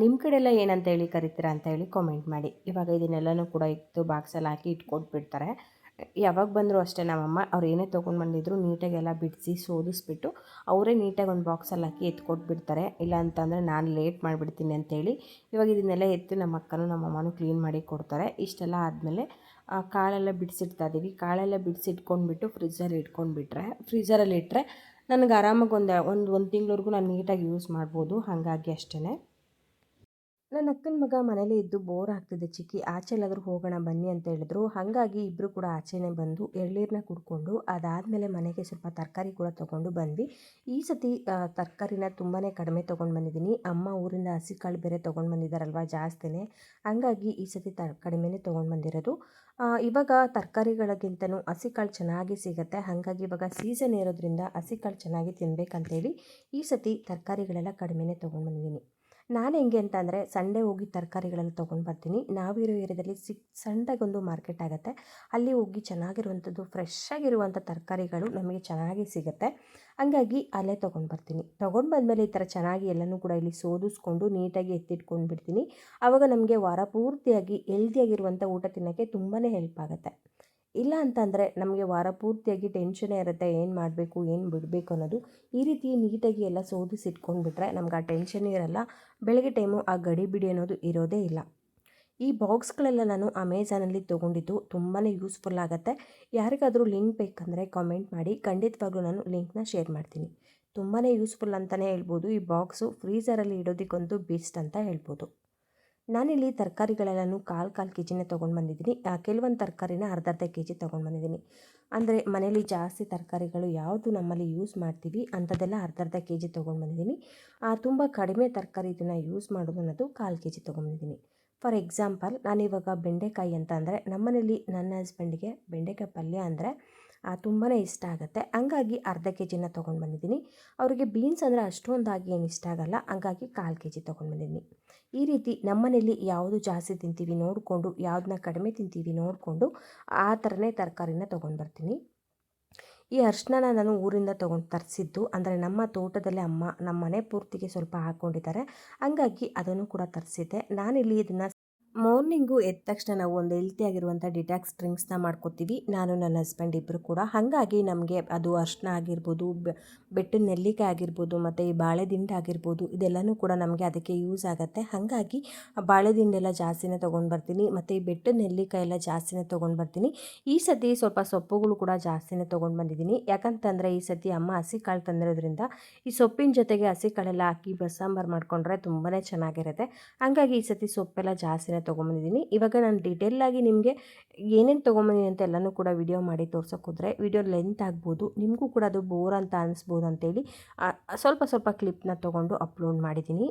ನಿಮ್ಮ ಕಡೆ ಎಲ್ಲ ಏನಂತೇಳಿ ಕರಿತೀರಾ ಅಂತ ಹೇಳಿ ಕಾಮೆಂಟ್ ಮಾಡಿ. ಇವಾಗ ಇದನ್ನೆಲ್ಲನೂ ಕೂಡ ಇತ್ತು ಬಾಕ್ಸಲ್ಲಿ ಹಾಕಿ ಇಟ್ಕೊಟ್ಬಿಡ್ತಾರೆ. ಯಾವಾಗ ಬಂದರೂ ಅಷ್ಟೇ ನಮ್ಮಮ್ಮ ಅವ್ರು ಏನೇ ತೊಗೊಂಡು ಬಂದಿದ್ರು ನೀಟಾಗಿ ಎಲ್ಲ ಬಿಡಿಸಿ ಸೋದಿಸ್ಬಿಟ್ಟು ಅವರೇ ನೀಟಾಗಿ ಒಂದು ಬಾಕ್ಸಲ್ಲಿ ಹಾಕಿ ಎತ್ಕೊಟ್ಬಿಡ್ತಾರೆ. ಇಲ್ಲ ಅಂತಂದರೆ ನಾನು ಲೇಟ್ ಮಾಡಿಬಿಡ್ತೀನಿ ಅಂತೇಳಿ ಇವಾಗ ಇದನ್ನೆಲ್ಲ ಎತ್ತು ನಮ್ಮ ಅಕ್ಕನೂ ನಮ್ಮ ಅಮ್ಮನೂ ಕ್ಲೀನ್ ಮಾಡಿ ಕೊಡ್ತಾರೆ. ಇಷ್ಟೆಲ್ಲ ಆದಮೇಲೆ ಕಾಳೆಲ್ಲ ಬಿಡಿಸಿಡ್ತಾ ಇದ್ದೀವಿ ಕಾಳೆಲ್ಲ ಬಿಡಿಸಿಟ್ಕೊಂಡ್ಬಿಟ್ಟು ಫ್ರಿಜ್ಜಲ್ಲಿ ಇಟ್ಕೊಂಡ್ಬಿಟ್ರೆ ಫ್ರಿಜ್ಜರಲ್ಲಿ ಇಟ್ಟರೆ ನನಗೆ ಆರಾಮಾಗಿ ಒಂದು ಒಂದು ಒಂದು ತಿಂಗಳವರೆಗೂ ನಾನು ನೀಟಾಗಿ ಯೂಸ್ ಮಾಡ್ಬೋದು. ಹಾಗಾಗಿ ಅಷ್ಟೇ ನನ್ನ ಅಕ್ಕನ ಮಗ ಮನೇಲೇ ಇದ್ದು ಬೋರ್ ಆಗ್ತಿದೆ ಚಿಕ್ಕಿ. ಆಚೆ ಎಲ್ಲಾದರೂ ಹೋಗೋಣ, ಬನ್ನಿ ಅಂತ ಹೇಳಿದ್ರು. ಹಾಗಾಗಿ ಇಬ್ಬರು ಕೂಡ ಆಚೆನೇ ಬಂದು ಎಳ್ನೀರನ್ನ ಕುಡ್ಕೊಂಡು, ಅದಾದಮೇಲೆ ಮನೆಗೆ ಸ್ವಲ್ಪ ತರಕಾರಿ ಕೂಡ ತೊಗೊಂಡು ಬಂದ್ವಿ. ಈ ಸತಿ ತರಕಾರಿನ ತುಂಬಾ ಕಡಿಮೆ ತೊಗೊಂಡು ಬಂದಿದ್ದೀನಿ. ಅಮ್ಮ ಊರಿಂದ ಹಸಿ ಕಾಳು ಬೇರೆ ತೊಗೊಂಡು ಬಂದಿದ್ದಾರಲ್ವ ಜಾಸ್ತಿನೇ. ಹಾಗಾಗಿ ಈ ಸತಿ ತ, ಕಡಿಮೆನೇ ತೊಗೊಂಡು ಬಂದಿರೋದು. ಇವಾಗ ತರಕಾರಿಗಳಿಗಿಂತನೂ ಹಸಿ ಕಾಳು ಚೆನ್ನಾಗಿ ಸಿಗುತ್ತೆ. ಹಾಗಾಗಿ ಇವಾಗ ಸೀಸನ್ ಇರೋದ್ರಿಂದ ಹಸಿ ಕಾಳು ಚೆನ್ನಾಗಿ ತಿನ್ನಬೇಕಂತೇಳಿ ಈ ಸತಿ ತರಕಾರಿಗಳೆಲ್ಲ ಕಡಿಮೆನೇ ತೊಗೊಂಡು ಬಂದಿದ್ದೀನಿ. ನಾನು ಹೆಂಗೆ ಅಂತ ಅಂದರೆ ಸಂಡೇ ಹೋಗಿ ತರಕಾರಿಗಳನ್ನು ತೊಗೊಂಡು ಬರ್ತೀನಿ. ನಾವಿರೋ ಏರಿಯಾದಲ್ಲಿ ಸಿಕ್ ಸಣ್ಣದಾಗೊಂದು ಮಾರ್ಕೆಟ್ ಆಗುತ್ತೆ. ಅಲ್ಲಿ ಹೋಗಿ ಚೆನ್ನಾಗಿರುವಂಥದ್ದು ಫ್ರೆಶ್ ಆಗಿರುವಂಥ ತರಕಾರಿಗಳು ನಮಗೆ ಚೆನ್ನಾಗಿ ಸಿಗುತ್ತೆ. ಹಂಗಾಗಿ ಅಲ್ಲೇ ತೊಗೊಂಡು ಬರ್ತೀನಿ. ತೊಗೊಂಡು ಬಂದಮೇಲೆ ಈ ಥರ ಚೆನ್ನಾಗಿ ಎಲ್ಲನೂ ಕೂಡ ಇಲ್ಲಿ ಸೋದಿಸ್ಕೊಂಡು ನೀಟಾಗಿ ಎತ್ತಿಟ್ಕೊಂಡು ಬಿಡ್ತೀನಿ ಆವಾಗ ನಮಗೆ ವಾರ ಪೂರ್ತಿಯಾಗಿ ಹೆಲ್ದಿಯಾಗಿರುವಂಥ ಊಟ ತಿನ್ನೋಕ್ಕೆ ತುಂಬಾ ಹೆಲ್ಪ್ ಆಗುತ್ತೆ. ಇಲ್ಲ ಅಂತಂದರೆ ನಮಗೆ ವಾರ ಪೂರ್ತಿಯಾಗಿ ಟೆನ್ಷನೇ ಇರುತ್ತೆ, ಏನು ಮಾಡಬೇಕು, ಏನು ಬಿಡಬೇಕು ಅನ್ನೋದು, ಈ ರೀತಿ ನೀಟಾಗಿ ಎಲ್ಲ ಸೋದಿಸಿಟ್ಕೊಂಡ್ಬಿಟ್ರೆ ನಮ್ಗೆ ಆ ಟೆನ್ಷನ್ ಇರಲ್ಲ. ಬೆಳಗ್ಗೆ ಟೈಮು ಆ ಗಡಿ ಬಿಡಿ ಅನ್ನೋದು ಇರೋದೇ ಇಲ್ಲ. ಈ ಬಾಕ್ಸ್ಗಳೆಲ್ಲ ನಾನು ಅಮೆಝಾನಲ್ಲಿ ತೊಗೊಂಡಿದ್ದು ತುಂಬಾ ಯೂಸ್ಫುಲ್ ಆಗುತ್ತೆ. ಯಾರಿಗಾದರೂ ಲಿಂಕ್ ಬೇಕಂದರೆ ಕಾಮೆಂಟ್ ಮಾಡಿ, ಖಂಡಿತವಾಗ್ಲೂ ನಾನು ಲಿಂಕ್ನ ಶೇರ್ ಮಾಡ್ತೀನಿ. ತುಂಬಾ ಯೂಸ್ಫುಲ್ ಅಂತಲೇ ಹೇಳ್ಬೋದು. ಈ ಬಾಕ್ಸು ಫ್ರೀಝರಲ್ಲಿ ಇಡೋದಕ್ಕೊಂದು ಬೆಸ್ಟ್ ಅಂತ ಹೇಳ್ಬೋದು. ನಾನಿಲ್ಲಿ ತರಕಾರಿಗಳೆಲ್ಲನೂ ಕಾಲು ಕಾಲು ಕೆ ಜಿನೇ ತೊಗೊಂಡು ಬಂದಿದ್ದೀನಿ. ಕೆಲವೊಂದು ತರಕಾರಿನ ಅರ್ಧ ಅರ್ಧ ಕೆ ಜಿ ತೊಗೊಂಡು ಬಂದಿದ್ದೀನಿ. ಅಂದರೆ ಮನೇಲಿ ಜಾಸ್ತಿ ತರಕಾರಿಗಳು ಯಾವುದು ನಮ್ಮಲ್ಲಿ ಯೂಸ್ ಮಾಡ್ತೀವಿ ಅಂಥದ್ದೆಲ್ಲ ಅರ್ಧ ಅರ್ಧ ಕೆ ಜಿ ತೊಗೊಂಡು ಬಂದಿದ್ದೀನಿ. ತುಂಬ ಕಡಿಮೆ ತರಕಾರಿ ಇದನ್ನು ಯೂಸ್ ಮಾಡೋದು ಅನ್ನೋದು ಕಾಲು ಕೆ ಜಿ ತೊಗೊಂಡಿದ್ದೀನಿ ಫಾರ್ ಎಕ್ಸಾಂಪಲ್ ನಾನಿವಾಗ ಬೆಂಡೆಕಾಯಿ ಅಂತ ಅಂದರೆ ನಮ್ಮನೇಲಿ ನನ್ನ ಹಸ್ಬೆಂಡಿಗೆ ಬೆಂಡೆಕಾಯಿ ಪಲ್ಯ ಅಂದರೆ ತುಂಬಾ ಇಷ್ಟ ಆಗುತ್ತೆ. ಹಂಗಾಗಿ ಅರ್ಧ ಕೆ ಜಿನ ತೊಗೊಂಡು ಬಂದಿದ್ದೀನಿ. ಅವರಿಗೆ ಬೀನ್ಸ್ ಅಂದರೆ ಅಷ್ಟೊಂದಾಗಿ ಏನು ಇಷ್ಟ ಆಗಲ್ಲ. ಹಂಗಾಗಿ ಕಾಲು ಕೆ ಜಿ ತೊಗೊಂಡು ಬಂದಿದ್ದೀನಿ. ಈ ರೀತಿ ನಮ್ಮನೇಲಿ ಯಾವುದು ಜಾಸ್ತಿ ತಿಂತೀವಿ ನೋಡಿಕೊಂಡು ಯಾವುದನ್ನ ಕಡಿಮೆ ತಿಂತೀವಿ ನೋಡಿಕೊಂಡು ಆ ಥರನೇ ತರಕಾರಿನ ತೊಗೊಂಡು ಬರ್ತೀನಿ. ಈ ಅರ್ಶಿನ ನಾನು ಊರಿಂದ ತೊಗೊಂಡು ತರಿಸಿದ್ದು ಅಂದರೆ ನಮ್ಮ ತೋಟದಲ್ಲೇ ಅಮ್ಮ ನಮ್ಮ ಮನೆ ಪೂರ್ತಿಗೆ ಸ್ವಲ್ಪ ಹಾಕ್ಕೊಂಡಿದ್ದಾರೆ ಹಂಗಾಗಿ ಅದನ್ನು ಕೂಡ ತರಿಸಿದ್ದೆ. ನಾನಿಲ್ಲಿ ಇದನ್ನು ಮಾರ್ನಿಂಗು ಎದ್ದ ತಕ್ಷಣ ನಾವು ಒಂದು ಹೆಲ್ತಿಯಾಗಿರುವಂಥ ಡಿಟಾಕ್ಸ್ ಡ್ರಿಂಕ್ಸ್ನ ಮಾಡ್ಕೋತೀವಿ. ನಾನು, ನನ್ನ ಹಸ್ಬೆಂಡ್ ಇಬ್ಬರು ಕೂಡ. ಹಾಗಾಗಿ ನಮಗೆ ಅದು ಅರ್ಶಿನ ಆಗಿರ್ಬೋದು ಬೆಟ್ಟ ನೆಲ್ಲಿಕಾಯಿ ಆಗಿರ್ಬೋದು, ಮತ್ತು ಈ ಬಾಳೆದಿಂಡು ಆಗಿರ್ಬೋದು, ಇದೆಲ್ಲನೂ ಕೂಡ ನಮಗೆ ಅದಕ್ಕೆ ಯೂಸ್ ಆಗುತ್ತೆ. ಹಾಗಾಗಿ ಬಾಳೆದಿಂಡೆಲ್ಲ ಜಾಸ್ತಿನೇ ತೊಗೊಂಡು ಬರ್ತೀನಿ. ಮತ್ತು ಈ ಬೆಟ್ಟದ ನೆಲ್ಲಿಕಾಯಿ ಎಲ್ಲ ಜಾಸ್ತಿನೇ ತೊಗೊಂಡು ಬರ್ತೀನಿ. ಈ ಸತಿ ಸ್ವಲ್ಪ ಸೊಪ್ಪುಗಳು ಕೂಡ ಜಾಸ್ತಿನೇ ತೊಗೊಂಡು ಬಂದಿದ್ದೀನಿ. ಯಾಕಂತಂದರೆ ಈ ಸತಿ ಅಮ್ಮ ಹಸಿ ಕಾಳು ತಂದಿರೋದ್ರಿಂದ ಈ ಸೊಪ್ಪಿನ ಜೊತೆಗೆ ಹಸಿ ಕಾಳೆಲ್ಲ ಹಾಕಿ ಬಸ್ಸಾಂಬಾರು ಮಾಡಿಕೊಂಡ್ರೆ ತುಂಬಾ ಚೆನ್ನಾಗಿರುತ್ತೆ. ಹಾಗಾಗಿ ಈ ಸತಿ ಸೊಪ್ಪೆಲ್ಲ ಜಾಸ್ತಿನೇ ತೊಗೊಂಬಂದಿದ್ದೀನಿ. ಇವಾಗ ನಾನು ಡೀಟೇಲಾಗಿ ನಿಮಗೆ ಏನೇನು ತೊಗೊಂಬಂದಿನಿ ಅಂತ ಎಲ್ಲನೂ ಕೂಡ ವಿಡಿಯೋ ಮಾಡಿ ತೋರ್ಸೋಕೆ ಹೋದರೆ ವಿಡಿಯೋ ಲೆಂತ್ ಆಗ್ಬೋದು, ನಿಮಗೂ ಕೂಡ ಅದು ಬೋರ್ ಅಂತ ಅನಿಸ್ಬೋದು ಅಂತೇಳಿ ಸ್ವಲ್ಪ ಸ್ವಲ್ಪ ಕ್ಲಿಪ್ನ ತೊಗೊಂಡು ಅಪ್ಲೋಡ್ ಮಾಡಿದ್ದೀನಿ.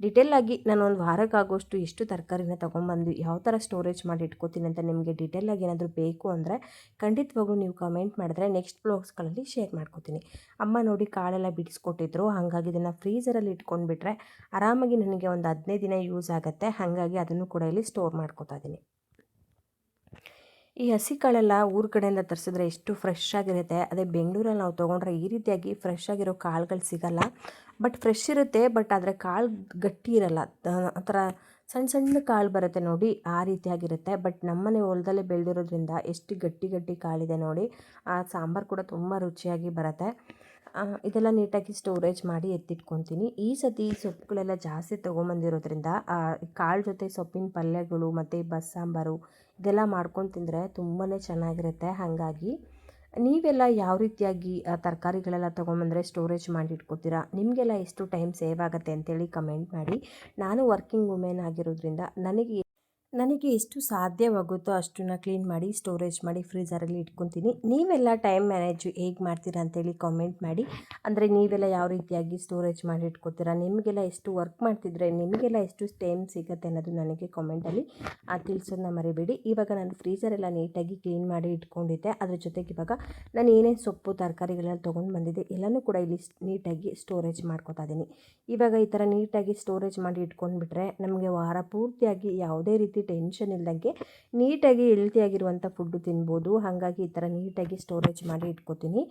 ಡಿಟೇಲಾಗಿ ನಾನು ಒಂದು ವಾರಕ್ಕಾಗೋಷ್ಟು ಎಷ್ಟು ತರಕಾರಿನ ತೊಗೊಂಬಂದು ಯಾವ ಥರ ಸ್ಟೋರೇಜ್ ಮಾಡಿ ಇಟ್ಕೋತೀನಿ ಅಂತ ನಿಮಗೆ ಡಿಟೇಲಾಗಿ ಏನಾದರೂ ಬೇಕು ಅಂದರೆ ಖಂಡಿತವಾಗ್ಲೂ ನೀವು ಕಮೆಂಟ್ ಮಾಡಿದ್ರೆ ನೆಕ್ಸ್ಟ್ ಬ್ಲಾಗ್ಸ್ಗಳಲ್ಲಿ ಶೇರ್ ಮಾಡ್ಕೋತೀನಿ. ಅಮ್ಮ ನೋಡಿ ಕಾಳೆಲ್ಲ ಬಿಡಿಸ್ಕೊಟ್ಟಿದ್ರು, ಹಾಗಾಗಿ ಇದನ್ನು ಫ್ರೀಝರಲ್ಲಿ ಇಟ್ಕೊಂಡ್ಬಿಟ್ರೆ ಆರಾಮಾಗಿ ನನಗೆ ಒಂದು ಹದಿನೈದು ದಿನ ಯೂಸ್ ಆಗುತ್ತೆ, ಹಾಗಾಗಿ ಅದನ್ನು ಕೂಡ ಇಲ್ಲಿ ಸ್ಟೋರ್ ಮಾಡ್ಕೋತಾ ಇದ್ದೀನಿ ಈ ಹಸಿ ಕಾಳೆಲ್ಲ ಊರ ಕಡೆಯಿಂದ ತರಿಸಿದ್ರೆ ಎಷ್ಟು ಫ್ರೆಶ್ ಆಗಿರುತ್ತೆ. ಅದೇ ಬೆಂಗಳೂರಲ್ಲಿ ನಾವು ತೊಗೊಂಡ್ರೆ ಈ ರೀತಿಯಾಗಿ ಫ್ರೆಶ್ ಆಗಿರೋ ಕಾಳುಗಳು ಸಿಗಲ್ಲ. ಬಟ್ ಫ್ರೆಶ್ ಇರುತ್ತೆ ಬಟ್ ಆದರೆ ಕಾಳು ಗಟ್ಟಿ ಇರಲ್ಲ. ಆ ಥರ ಸಣ್ಣ ಸಣ್ಣ ಕಾಳು ಬರುತ್ತೆ ನೋಡಿ, ಆ ರೀತಿಯಾಗಿರುತ್ತೆ. ಬಟ್ ನಮ್ಮನೆ ಹೊಲದಲ್ಲೇ ಬೆಳೆದಿರೋದ್ರಿಂದ ಎಷ್ಟು ಗಟ್ಟಿ ಗಟ್ಟಿ ಕಾಳಿದೆ ನೋಡಿ, ಆ ಸಾಂಬಾರು ಕೂಡ ತುಂಬ ರುಚಿಯಾಗಿ ಬರುತ್ತೆ. ಇದೆಲ್ಲ ನೀಟಾಗಿ ಸ್ಟೋರೇಜ್ ಮಾಡಿ ಎತ್ತಿಟ್ಕೊತೀನಿ. ಈ ಸತಿ ಸೊಪ್ಪುಗಳೆಲ್ಲ ಜಾಸ್ತಿ ತೊಗೊಂಬಂದಿರೋದ್ರಿಂದ ಕಾಳು ಜೊತೆ ಸೊಪ್ಪಿನ ಪಲ್ಯಗಳು ಮತ್ತು ಬಸ್ಸಾಂಬಾರು ಇದೆಲ್ಲ ಮಾಡ್ಕೊಂಡು ತಿಂದರೆ ತುಂಬಾ ಚೆನ್ನಾಗಿರುತ್ತೆ. ಹಾಗಾಗಿ ನೀವೆಲ್ಲ ಯಾವ ರೀತಿಯಾಗಿ ತರಕಾರಿಗಳೆಲ್ಲ ತೊಗೊಂಬಂದರೆ ಸ್ಟೋರೇಜ್ ಮಾಡಿ ಇಟ್ಕೋತೀರಾ? ನಿಮಗೆಲ್ಲ ಎಷ್ಟು ಟೈಮ್ ಸೇವ್ ಆಗುತ್ತೆ ಅಂತೇಳಿ ಕಮೆಂಟ್ ಮಾಡಿ. ನಾನು ವರ್ಕಿಂಗ್ ವುಮೆನ್ ಆಗಿರೋದ್ರಿಂದ ನನಗೆ ನನಗೆ ಎಷ್ಟು ಸಾಧ್ಯವಾಗುತ್ತೋ ಅಷ್ಟನ್ನ ಕ್ಲೀನ್ ಮಾಡಿ, ಸ್ಟೋರೇಜ್ ಮಾಡಿ ಫ್ರೀಝರಲ್ಲಿ ಇಟ್ಕೊತೀನಿ. ನೀವೆಲ್ಲ ಟೈಮ್ ಮ್ಯಾನೇಜ್ ಹೇಗೆ ಮಾಡ್ತೀರಾ ಅಂತೇಳಿ ಕಾಮೆಂಟ್ ಮಾಡಿ. ಅಂದರೆ ನೀವೆಲ್ಲ ಯಾವ ರೀತಿಯಾಗಿ ಸ್ಟೋರೇಜ್ ಮಾಡಿ ಇಟ್ಕೊತೀರಾ, ನಿಮಗೆಲ್ಲ ಎಷ್ಟು ವರ್ಕ್ ಮಾಡ್ತಿದ್ರೆ, ನಿಮಗೆಲ್ಲ ಎಷ್ಟು ಟೈಮ್ ಸಿಗುತ್ತೆ ಅನ್ನೋದು ನನಗೆ ಕಾಮೆಂಟಲ್ಲಿ ತಿಳಿಸೋದನ್ನ ಮರಿಬೇಡಿ. ಇವಾಗ ನಾನು ಫ್ರೀಝರೆಲ್ಲ ನೀಟಾಗಿ ಕ್ಲೀನ್ ಮಾಡಿ ಇಟ್ಕೊಂಡಿದ್ದೆ. ಅದ್ರ ಜೊತೆಗೆ ಇವಾಗ ನಾನು ಏನೇನು ಸೊಪ್ಪು, ತರಕಾರಿಗಳೆಲ್ಲ ತೊಗೊಂಡು ಬಂದಿದ್ದೆ. ಎಲ್ಲನೂ ಕೂಡ ಇಲ್ಲಿ ನೀಟಾಗಿ ಸ್ಟೋರೇಜ್ ಮಾಡ್ಕೊತಾ ಇದ್ದೀನಿ. ಇವಾಗ ಈ ಥರ ನೀಟಾಗಿ ಸ್ಟೋರೇಜ್ ಮಾಡಿ ಇಟ್ಕೊಂಡ್ಬಿಟ್ರೆ ನಮಗೆ ವಾರ ಪೂರ್ತಿಯಾಗಿ ಯಾವುದೇ ರೀತಿ ಟೆನ್ಷನ್ ಇಲ್ಲದಂಗೆ ನೀಟಾಗಿ ಹೆಲ್ತಿಯಾಗಿರುವಂಥ ಫುಡ್ಡು ತಿನ್ಬೋದು. ಹಾಗಾಗಿ ಈ ಥರ ನೀಟಾಗಿ ಸ್ಟೋರೇಜ್ ಮಾಡಿ ಇಟ್ಕೋತೀನಿ.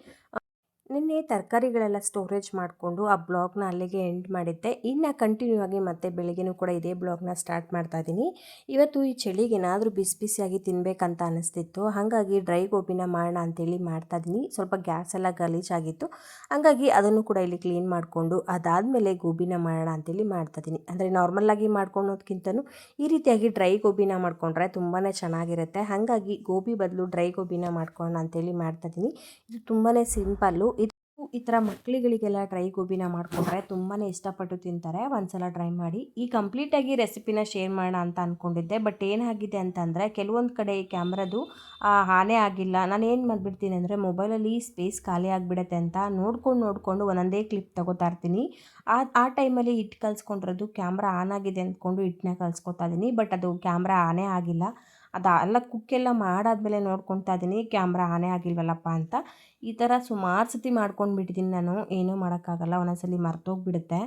ನಿನ್ನೆ ತರಕಾರಿಗಳೆಲ್ಲ ಸ್ಟೋರೇಜ್ ಮಾಡಿಕೊಂಡು ಆ ಬ್ಲಾಗ್ನ ಅಲ್ಲಿಗೆ ಎಂಡ್ ಮಾಡಿದ್ದೆ. ಇನ್ನು ಕಂಟಿನ್ಯೂ ಆಗಿ ಮತ್ತೆ ಬೆಳಿಗ್ಗೆನೂ ಕೂಡ ಇದೇ ಬ್ಲಾಗ್ನ ಸ್ಟಾರ್ಟ್ ಮಾಡ್ತಾ ಇದ್ದೀನಿ ಇವತ್ತು ಈ ಚಳಿಗೆ ಏನಾದರೂ ಬಿಸಿ ಬಿಸಿಯಾಗಿ ತಿನ್ನಬೇಕಂತ ಅನಿಸ್ತಿತ್ತು. ಹಾಗಾಗಿ ಡ್ರೈ ಗೋಬಿನ ಮಾಡೋಣ ಅಂತೇಳಿ ಮಾಡ್ತಾ ಇದ್ದೀನಿ ಸ್ವಲ್ಪ ಗ್ಯಾಸ್ ಎಲ್ಲ ಗಲೀಜಾಗಿತ್ತು ಹಾಗಾಗಿ ಅದನ್ನು ಕೂಡ ಇಲ್ಲಿ ಕ್ಲೀನ್ ಮಾಡಿಕೊಂಡು ಅದಾದಮೇಲೆ ಗೋಬಿನ ಮಾಡೋಣ ಅಂತೇಳಿ ಮಾಡ್ತಾ ಇದ್ದೀನಿ ಅಂದರೆ ನಾರ್ಮಲ್ಲಾಗಿ ಮಾಡ್ಕೊಳೋದ್ಕಿಂತನೂ ಈ ರೀತಿಯಾಗಿ ಡ್ರೈ ಗೋಬಿನ ಮಾಡ್ಕೊಂಡ್ರೆ ತುಂಬಾ ಚೆನ್ನಾಗಿರುತ್ತೆ. ಹಾಗಾಗಿ ಗೋಬಿ ಬದಲು ಡ್ರೈ ಗೋಬಿನ ಮಾಡ್ಕೊಳ್ಳೋಣ ಅಂತೇಳಿ ಮಾಡ್ತಾ ಇದ್ದೀನಿ ಇದು ತುಂಬಾ ಸಿಂಪಲ್ಲು ಈ ಥರ ಮಕ್ಕಳಿಗಳಿಗೆಲ್ಲ ಡ್ರೈ ಗೋಬಿನ ಮಾಡಿಕೊಂಡ್ರೆ ತುಂಬಾ ಇಷ್ಟಪಟ್ಟು ತಿಂತಾರೆ. ಒಂದ್ಸಲ ಟ್ರೈ ಮಾಡಿ. ಈ ಕಂಪ್ಲೀಟಾಗಿ ರೆಸಿಪಿನ ಶೇರ್ ಮಾಡೋಣ ಅಂತ ಅಂದ್ಕೊಂಡಿದ್ದೆ ಬಟ್ ಏನಾಗಿದೆ ಅಂತಂದರೆ ಕೆಲವೊಂದು ಕಡೆ ಈ ಕ್ಯಾಮ್ರದು ಹಾನೇ ಆಗಿಲ್ಲ. ನಾನು ಏನು ಮಾಡಿಬಿಡ್ತೀನಿ ಅಂದರೆ ಮೊಬೈಲಲ್ಲಿ ಸ್ಪೇಸ್ ಖಾಲಿ ಆಗಿಬಿಡತ್ತೆ ಅಂತ ನೋಡ್ಕೊಂಡು ನೋಡಿಕೊಂಡು ಒಂದೊಂದೇ ಕ್ಲಿಪ್ ತಗೋತಾ ಇರ್ತೀನಿ. ಆ ಆ ಟೈಮಲ್ಲಿ ಇಟ್ಟು ಕಲ್ಸ್ಕೊಂಡಿರೋದು ಕ್ಯಾಮ್ರಾ ಆನ್ ಆಗಿದೆ ಅಂದ್ಕೊಂಡು ಹಿಟ್ಟನ್ನ ಕಲ್ಸ್ಕೊತಾ ಇದ್ದೀನಿ. ಬಟ್ ಅದು ಕ್ಯಾಮ್ರಾ ಆನೇ ಆಗಿಲ್ಲ. ಅದು ಎಲ್ಲ ಕುಕ್ಕೆಲ್ಲ ಮಾಡಾದ್ಮೇಲೆ ನೋಡ್ಕೊತಾ ಇದ್ದೀನಿ ಕ್ಯಾಮ್ರಾ ಆನೇ ಆಗಿಲ್ವಲ್ಲಪ್ಪ ಅಂತ. ಈ ಥರ ಸುಮಾರು ಸತಿ ಮಾಡ್ಕೊಂಡು ಬಿಟ್ಟಿದ್ದೀನಿ ನಾನು. ಏನೂ ಮಾಡೋಕ್ಕಾಗಲ್ಲ, ಒಂದೊಂದ್ಸಲಿ ಮರ್ತೋಗ್ಬಿಡುತ್ತೆ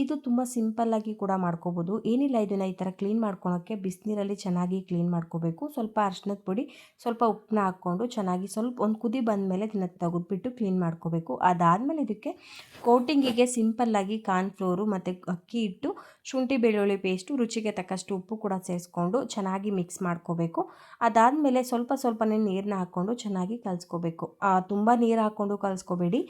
ಇದು ತುಂಬ ಸಿಂಪಲ್ಲಾಗಿ ಕೂಡ ಮಾಡ್ಕೋಬೋದು. ಏನಿಲ್ಲ ಇದನ್ನು ಈ ಥರ ಕ್ಲೀನ್ ಮಾಡ್ಕೊಳೋಕ್ಕೆ ಬಿಸಿನೀರಲ್ಲಿ ಚೆನ್ನಾಗಿ ಕ್ಲೀನ್ ಮಾಡ್ಕೋಬೇಕು. ಸ್ವಲ್ಪ ಅರ್ಶಿನದ ಪುಡಿ, ಸ್ವಲ್ಪ ಉಪ್ಪನ್ನ ಹಾಕ್ಕೊಂಡು ಚೆನ್ನಾಗಿ ಸ್ವಲ್ಪ ಒಂದು ಕುದಿ ಬಂದಮೇಲೆ ಇದನ್ನು ತೆಗೆದುಬಿಟ್ಟು ಕ್ಲೀನ್ ಮಾಡ್ಕೋಬೇಕು. ಅದಾದಮೇಲೆ ಇದಕ್ಕೆ ಕೋಟಿಂಗಿಗೆ ಸಿಂಪಲ್ಲಾಗಿ ಕಾರ್ನ್ಫ್ಲೋರು ಮತ್ತು ಅಕ್ಕಿ ಹಿಟ್ಟು, ಶುಂಠಿ ಬೆಳ್ಳುಳ್ಳಿ ಪೇಸ್ಟು, ರುಚಿಗೆ ತಕ್ಕಷ್ಟು ಉಪ್ಪು ಕೂಡ ಸೇರಿಸ್ಕೊಂಡು ಚೆನ್ನಾಗಿ ಮಿಕ್ಸ್ ಮಾಡ್ಕೋಬೇಕು. ಅದಾದಮೇಲೆ ಸ್ವಲ್ಪ ಸ್ವಲ್ಪನೇ ನೀರನ್ನ ಹಾಕ್ಕೊಂಡು ಚೆನ್ನಾಗಿ ಕಲಿಸ್ಕೋಬೇಕು. ತುಂಬ ನೀರು ಹಾಕ್ಕೊಂಡು ಕಲಿಸ್ಕೋಬೇಡಿ.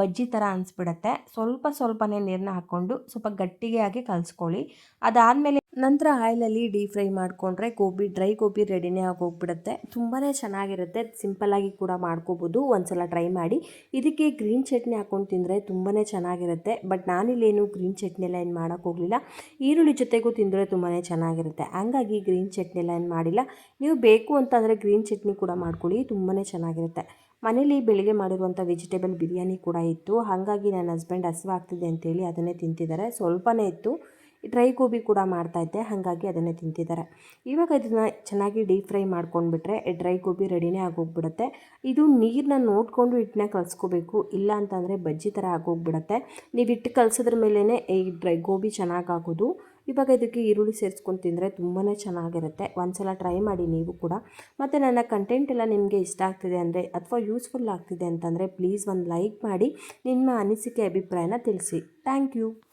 ಬಜ್ಜಿ ಥರ ಅನಿಸ್ಬಿಡತ್ತೆ. ಸ್ವಲ್ಪ ಸ್ವಲ್ಪನೇ ನೀರನ್ನ ಹಾಕ್ಕೊಂಡು ಸ್ವಲ್ಪ ಗಟ್ಟಿಗೆ ಆಗಿ ಕಲಿಸ್ಕೊಳ್ಳಿ. ಅದಾದಮೇಲೆ ನಂತರ ಆಯಿಲಲ್ಲಿ ಡೀಪ್ ಫ್ರೈ ಮಾಡಿಕೊಂಡ್ರೆ ಗೋಬಿ, ಡ್ರೈ ಗೋಬಿ ರೆಡಿನೇ ಆಗೋಗ್ಬಿಡುತ್ತೆ. ತುಂಬಾ ಚೆನ್ನಾಗಿರುತ್ತೆ. ಸಿಂಪಲ್ಲಾಗಿ ಕೂಡ ಮಾಡ್ಕೋಬೋದು. ಒಂದ್ಸಲ ಟ್ರೈ ಮಾಡಿ. ಇದಕ್ಕೆ ಗ್ರೀನ್ ಚಟ್ನಿ ಹಾಕೊಂಡು ತಿಂದರೆ ತುಂಬಾ ಚೆನ್ನಾಗಿರುತ್ತೆ. ಬಟ್ ನಾನಿಲ್ಲೇನು ಗ್ರೀನ್ ಚಟ್ನಿ ಎಲ್ಲ ಏನು ಮಾಡೋಕ್ಕೆ ಹೋಗಲಿಲ್ಲ. ಈರುಳ್ಳಿ ಜೊತೆಗೂ ತಿಂದರೆ ತುಂಬಾ ಚೆನ್ನಾಗಿರುತ್ತೆ. ಹಂಗಾಗಿ ಗ್ರೀನ್ ಚಟ್ನಿ ಎಲ್ಲ ಏನು ಮಾಡಿಲ್ಲ. ನೀವು ಬೇಕು ಅಂತಂದರೆ ಗ್ರೀನ್ ಚಟ್ನಿ ಕೂಡ ಮಾಡ್ಕೊಳ್ಳಿ. ತುಂಬಾ ಚೆನ್ನಾಗಿರುತ್ತೆ. ಮನೇಲಿ ಬೆಳಿಗ್ಗೆ ಮಾಡಿರುವಂಥ ವೆಜಿಟೇಬಲ್ ಬಿರಿಯಾನಿ ಕೂಡ ಇತ್ತು. ಹಾಗಾಗಿ ನನ್ನ ಹಸ್ಬೆಂಡ್ ಹಸಿವಾಗ್ತಿದೆ ಅಂತೇಳಿ ಅದನ್ನೇ ತಿಂತಿದ್ದಾರೆ. ಸ್ವಲ್ಪನೇ ಇತ್ತು. ಡ್ರೈ ಗೋಬಿ ಕೂಡ ಮಾಡ್ತಾಯಿದ್ದೆ ಹಾಗಾಗಿ ಅದನ್ನೇ ತಿಂತಿದ್ದಾರೆ. ಇವಾಗ ಇದನ್ನು ಚೆನ್ನಾಗಿ ಡೀಪ್ ಫ್ರೈ ಮಾಡ್ಕೊಂಡ್ಬಿಟ್ರೆ ಡ್ರೈ ಗೋಬಿ ರೆಡಿನೇ ಆಗೋಗ್ಬಿಡುತ್ತೆ. ಇದು ನೀರನ್ನ ನೋಡಿಕೊಂಡು ಹಿಟ್ಟನ್ನ ಕಲಿಸ್ಕೋಬೇಕು. ಇಲ್ಲ ಅಂತಂದರೆ ಬಜ್ಜಿ ಥರ ಆಗೋಗ್ಬಿಡುತ್ತೆ. ನೀವು ಹಿಟ್ಟು ಕಲಸಿದ್ರ ಮೇಲೇ ಈ ಡ್ರೈ ಗೋಬಿ ಚೆನ್ನಾಗಾಗೋದು. ಇವಾಗ ಇದಕ್ಕೆ ಈರುಳ್ಳಿ ಸೇರಿಸ್ಕೊಂಡು ತಿಂದರೆ ತುಂಬಾ ಚೆನ್ನಾಗಿರುತ್ತೆ. ಒಂದ್ಸಲ ಟ್ರೈ ಮಾಡಿ ನೀವು ಕೂಡ. ಮತ್ತು ನನ್ನ ಕಂಟೆಂಟ್ ಎಲ್ಲ ನಿಮಗೆ ಇಷ್ಟ ಆಗ್ತಿದೆ ಅಂದರೆ ಅಥವಾ ಯೂಸ್ಫುಲ್ ಆಗ್ತಿದೆ ಅಂತಂದರೆ ಪ್ಲೀಸ್ ಒಂದು ಲೈಕ್ ಮಾಡಿ. ನಿಮ್ಮ ಅನಿಸಿಕೆ, ಅಭಿಪ್ರಾಯನ ತಿಳಿಸಿ. Thank you